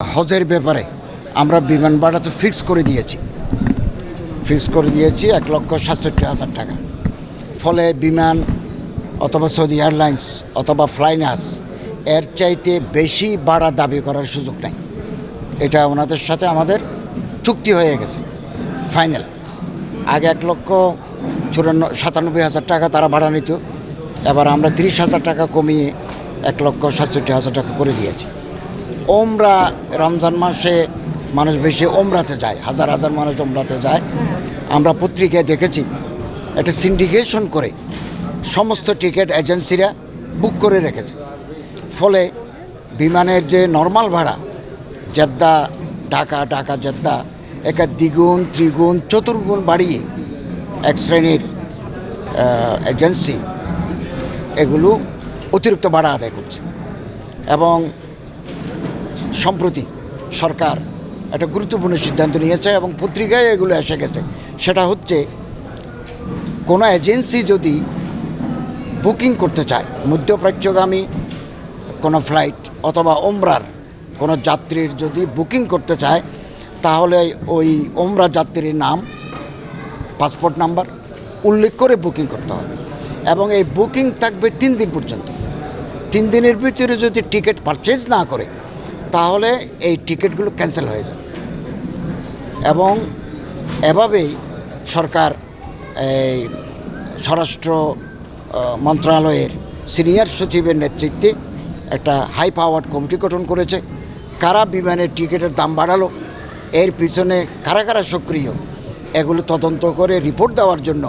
হজের ব্যাপারে আমরা বিমান ভাড়া তো ফিক্স করে দিয়েছি। ফিক্স করে দিয়েছি এক লক্ষ সাতষট্টি হাজার টাকা। ফলে বিমান অথবা সৌদি এয়ারলাইন্স অথবা ফ্লাইনাস এর চাইতে বেশি ভাড়া দাবি করার সুযোগ নাই। এটা ওনাদের সাথে আমাদের চুক্তি হয়ে গেছে। ফাইনাল আগে এক লক্ষ চুরান্ন, সাতানব্বই হাজার টাকা তারা ভাড়া নিত। এবার আমরা তিরিশ হাজার টাকা কমিয়ে এক লক্ষ সাতষট্টি হাজার টাকা করে দিয়েছি। ওমরা রমজান মাসে মানুষ বেশি ওমরাতে যায়, হাজার হাজার মানুষ ওমরাতে যায়। আমরা পত্রিকায় দেখেছি, একটা সিন্ডিকেশন করে সমস্ত টিকিট এজেন্সিরা বুক করে রেখেছে। ফলে বিমানের যে নর্মাল ভাড়া, জেদ্দা, ঢাকা ঢাকা, জেদ্দা, একা দ্বিগুণ, ত্রিগুণ, চতুর্গুণ বাড়িয়ে এক শ্রেণির এজেন্সি এগুলো অতিরিক্ত ভাড়া আদায় করছে। এবং সম্প্রতি সরকার একটা গুরুত্বপূর্ণ সিদ্ধান্ত নিয়েছে এবং পত্রিকায় এগুলো এসে গেছে। সেটা হচ্ছে, কোনো এজেন্সি যদি বুকিং করতে চায়, মধ্যপ্রাচ্যগামী কোনো ফ্লাইট অথবা ওমরার কোনো যাত্রীর যদি বুকিং করতে চায়, তাহলে ওই ওমরা যাত্রীর নাম, পাসপোর্ট নাম্বার উল্লেখ করে বুকিং করতে হবে। এবং এই বুকিং থাকবে তিন দিন পর্যন্ত। তিন দিনের ভিতরে যদি টিকিট পারচেজ না করে তাহলে এই টিকিটগুলো ক্যান্সেল হয়ে যাবে। এবং এভাবেই সরকার এই স্বরাষ্ট্র মন্ত্রণালয়ের সিনিয়র সচিবের নেতৃত্বে একটা হাই পাওয়ার্ড কমিটি গঠন করেছে। কারা বিমানের টিকিটের দাম বাড়ালো, এর পিছনে কারা কারা সক্রিয়, এগুলো তদন্ত করে রিপোর্ট দেওয়ার জন্য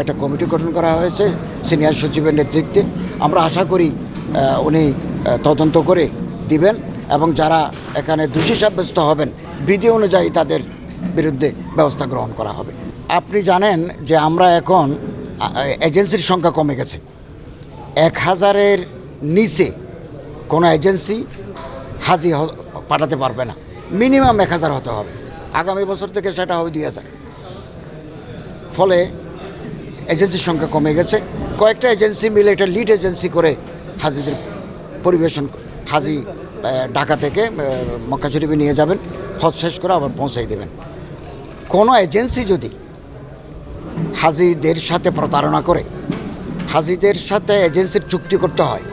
একটা কমিটি গঠন করা হয়েছে সিনিয়র সচিবের নেতৃত্বে। আমরা আশা করি উনি তদন্ত করে দিবেন। এবং যারা এখানে দোষী সাব্যস্ত হবেন, বিধি অনুযায়ী তাদের বিরুদ্ধে ব্যবস্থা গ্রহণ করা হবে। আপনি জানেন যে আমরা এখন এজেন্সির সংখ্যা কমে গেছে। এক হাজারের নিচে কোনো এজেন্সি হাজি পাঠাতে পারবে না। মিনিমাম এক হাজার হতে হবে। আগামী বছর থেকে সেটা হবে দুই হাজার। ফলে এজেন্সির সংখ্যা কমে গেছে। কয়েকটা এজেন্সি মিলে একটা লিড এজেন্সি করে হাজিদের পরিবেশন, হাজি ঢাকা থেকে মক্কা শরীফে নিয়ে যাবেন, হজ শেষ করে আবার পৌঁছাই দেবেন। কোনো এজেন্সি যদি হাজিদের সাথে প্রতারণা করে, হাজিদের সাথে এজেন্সির চুক্তি করতে হয়,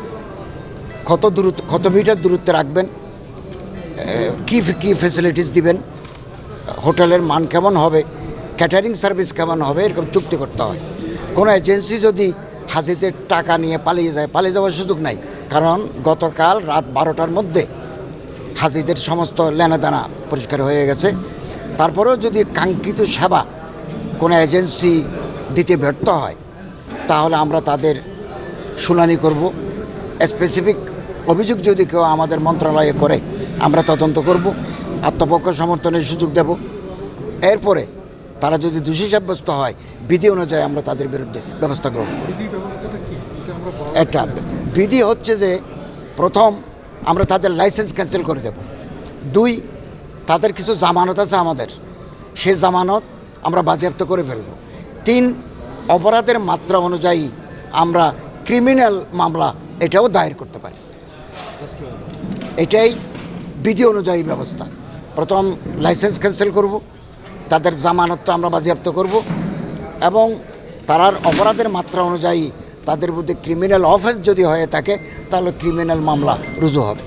কত দূরত্ব, কত মিটার দূরত্বে রাখবেন কি কি ফেসিলিটিস দিবেন, হোটেলের মান কেমন হবে ক্যাটারিং সার্ভিস কেমন হবে, এরকম চুক্তি করতে হয়। কোনো এজেন্সি যদি হাজিদের টাকা নিয়ে পালিয়ে যায়, পালিয়ে যাওয়ার সুযোগ নাই কারণ গতকাল রাত বারোটার মধ্যে হাজিদের সমস্ত লেনাদানা পরিষ্কার হয়ে গেছে। তারপরেও যদি কাঙ্ক্ষিত সেবা কোনো এজেন্সি দিতে ব্যর্থ হয়, তাহলে আমরা তাদের শুনানি করব। স্পেসিফিক অভিযোগ যদি কেউ আমাদের মন্ত্রণালয়ে করে, আমরা তদন্ত করব, আত্মপক্ষ সমর্থনের সুযোগ দেব। এরপরে তারা যদি দোষী সাব্যস্ত হয় বিধি অনুযায়ী আমরা তাদের বিরুদ্ধে ব্যবস্থা গ্রহণ করব। বিধি ব্যবস্থাটা কি? এটা একটা বিধি হচ্ছে যে প্রথম আমরা তাদের লাইসেন্স ক্যান্সেল করে দেব। দুই তাদের কিছু জামানত আছে আমাদের। সেই জামানত আমরা বাজেয়াপ্ত করে ফেলব। তিন অপরাধের মাত্রা অনুযায়ী আমরা ক্রিমিনাল মামলা এটাও দায়ের করতে পারি। এটাই বিধি অনুযায়ী ব্যবস্থা। প্রথম লাইসেন্স ক্যান্সেল করব। তাদের জামানতটা আমরা বাজেয়াপ্ত করব এবং তারার অপরাধের মাত্রা অনুযায়ী তাদের মধ্যে ক্রিমিনাল অফেন্স যদি হয়ে থাকে, তাহলে ক্রিমিনাল মামলা রুজু হবে।